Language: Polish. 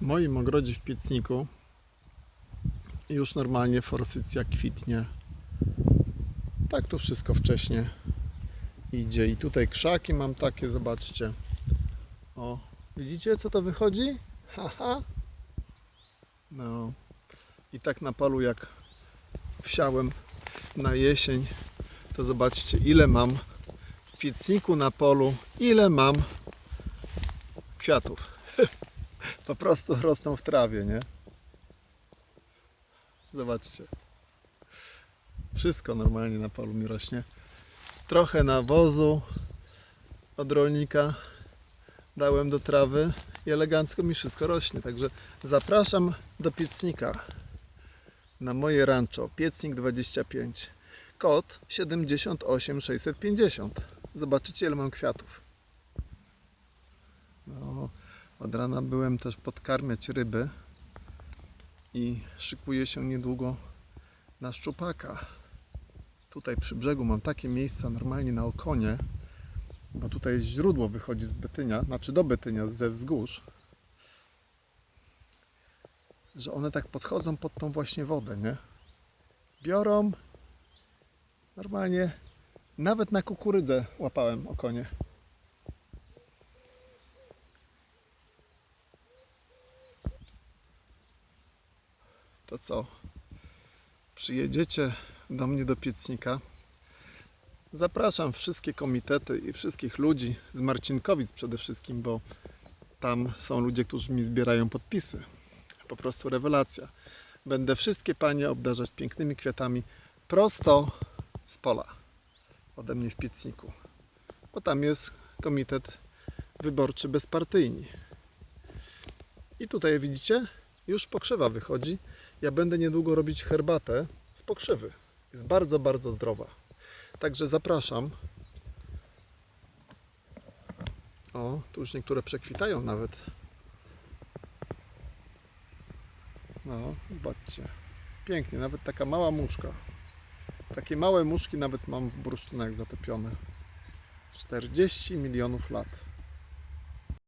w moim ogrodzie w Piecniku już normalnie forsycja kwitnie. Tak to wszystko wcześnie idzie. I tutaj krzaki mam takie, zobaczcie. O, widzicie co to wychodzi? Haha. No. I tak na polu jak wsiałem na jesień, to zobaczcie ile mam w piecniku na polu, ile mam kwiatów. Po prostu rosną w trawie, nie? Zobaczcie. Wszystko normalnie na polu mi rośnie. Trochę nawozu od rolnika dałem do trawy i elegancko mi wszystko rośnie. Także zapraszam do piecnika na moje rancho. Piecnik 25. Kod 78650. Zobaczycie ile mam kwiatów. No, od rana byłem też podkarmiać ryby i szykuję się niedługo na szczupaka. Tutaj przy brzegu mam takie miejsca normalnie na okonie, bo tutaj jest źródło wychodzi z Betynia, znaczy do Betynia ze wzgórz, że one tak podchodzą pod tą właśnie wodę, nie? Biorą normalnie, nawet na kukurydzę łapałem okonie. To co? Przyjedziecie do mnie do Piecnika. Zapraszam wszystkie komitety i wszystkich ludzi z Marcinkowic przede wszystkim, bo tam są ludzie, którzy mi zbierają podpisy. Po prostu rewelacja. Będę wszystkie panie obdarzać pięknymi kwiatami prosto z pola ode mnie w Piecniku. Bo tam jest komitet wyborczy bezpartyjni. I tutaj widzicie, już pokrzywa wychodzi. Ja będę niedługo robić herbatę z pokrzywy. Jest bardzo, bardzo zdrowa. Także zapraszam. O, tu już niektóre przekwitają nawet. No, zobaczcie. Pięknie, nawet taka mała muszka. Takie małe muszki nawet mam w bursztynach zatopione. 40 milionów lat.